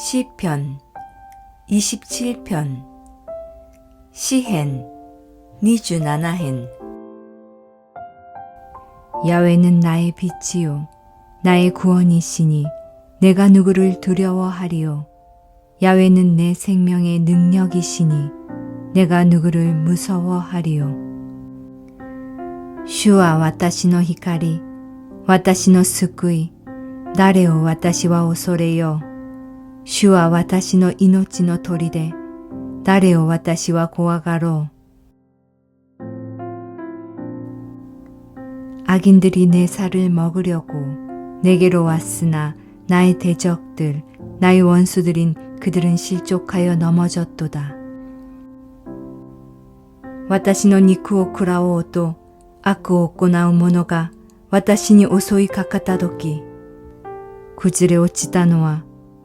시편 27편 시헨 니주 나나헨. 야외는 나의 빛이요 나의 구원이시니 내가 누구를 두려워하리요? 야외는 내 생명의 능력이시니 내가 누구를 무서워하리요? 슈와 와타시노 히카리 와타시노 스쿠이 나레오 와타시와 오소레요. 主は私の命の砦、誰を私は怖がろう。 악인들이 내 살을 먹으려고 내게로 왔으나 나의 대적들, 나의 원수들인 그들은 실족하여 넘어졌도다. 私の肉を食らおうと悪を行う者が私に襲いかかった時、崩れ落ちたのは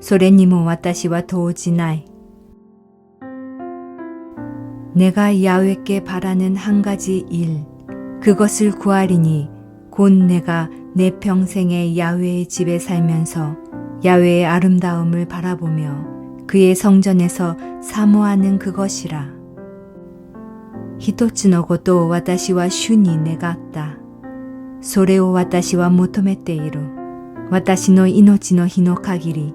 それにも私は動じない。 내가 야외께 바라는 한 가지 일, 그것을 구하리니 곧 내가 내 평생에 야외의 집에 살면서 야외의 아름다움을 바라보며 그의 성전에서 사모하는 그것이라. 一つのことを私は主に願った。それを私は求めている。私の命の日の限り、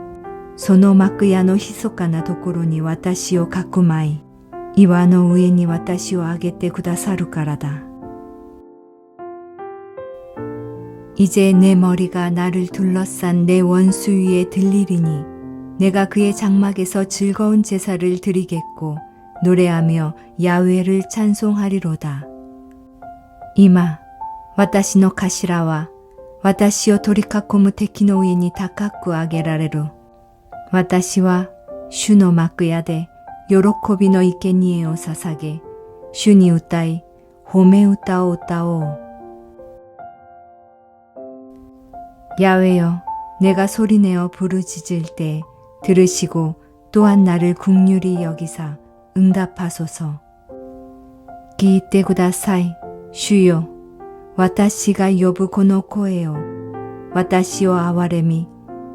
その幕屋の密かなところに私をかくまい岩の上に私をあげてくださるからだ。 이제 내 머리가 나를 둘러싼 내 원수 위에 들리리니 내가 그의 장막에서 즐거운 제사를 드리겠고 노래하며 야외를 찬송하리로다. 이마, 私の頭は私を取り囲む敵の上に高く上げられる。 私は主の幕屋で喜びの生贄を捧げ、主に歌い、褒め歌を歌おう。 야외여, 내가 소리내어 부르짖을 때 들으시고 또한 나를 국률이 여기사 응답하소서. 기이때 구다사이, 주요, 私が呼ぶこの声を、私を憐れみ、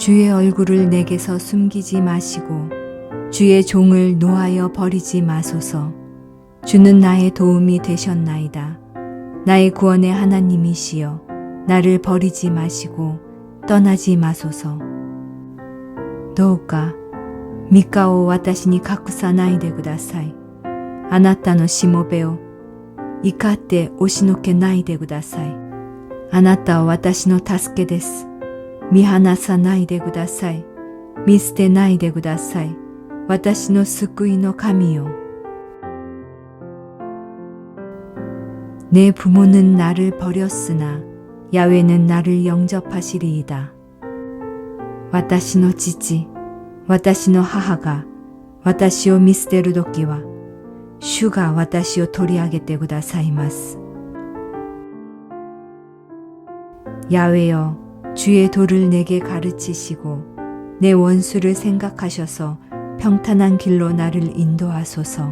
주의 얼굴을 내게서 숨기지 마시고 주의 종을 노하여 버리지 마소서. 주는 나의 도움이 되셨나이다. 나의 구원의 하나님이시여 나를 버리지 마시고 떠나지 마소서. どうか三日を私に隠さないでください。あなたのしもべを怒って押しのけないでください。あなたは私の助けです。 見放さないでください。見捨てないでください。私の救いの神よ。 내 부모는 나를 버렸으나 야외는 나를 영접하시리이다. 私の父、私の母が私を見捨てるときは、主が私を取り上げてくださいます。야외여 주의 도를 내게 가르치시고 내 원수를 생각하셔서 평탄한 길로 나를 인도하소서.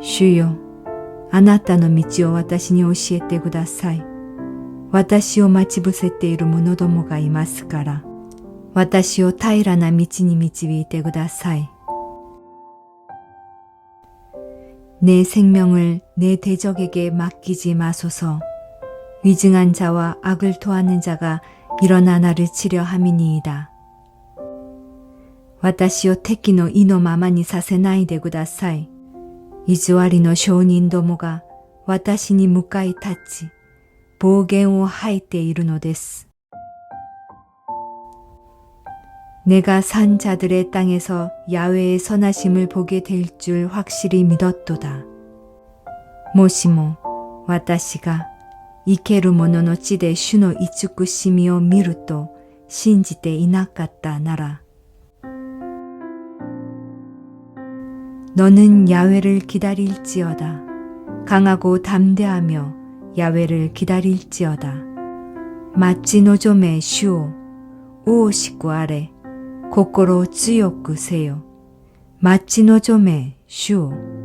주요, 아나타의 미치오 와타시니 오시에테 구다사이. 와타시오 마치부세테 이루 모노도모가 이마스카라. 와타시오 타이라나 미치니 미치위테 구다사이. 내 생명을 내 대적에게 맡기지 마소서. 위증한 자와 악을 토하는 자가 일어나 나를 치려 함이니이다. 와타시오 테키노 이노 마마니 사세나이 데구다사이. 이즈와리노 쇼닌 도모가 와타시니 무카이 타치. 보겐오 하이테 이르노 데스. 내가 산 자들의 땅에서 야외의 선하심을 보게 될 줄 확실히 믿었도다. 모시모, 와타시가 生ける者の地で主の慈しみを見ると信じていなかったなら 너는 야외를 기다릴지어다. 강하고 담대하며 야외를 기다릴지어다. 마치 노점의 슈오, 오오시쿠 아래, 고코로 쯔요쿠 세요. 마치 노점의 슈오.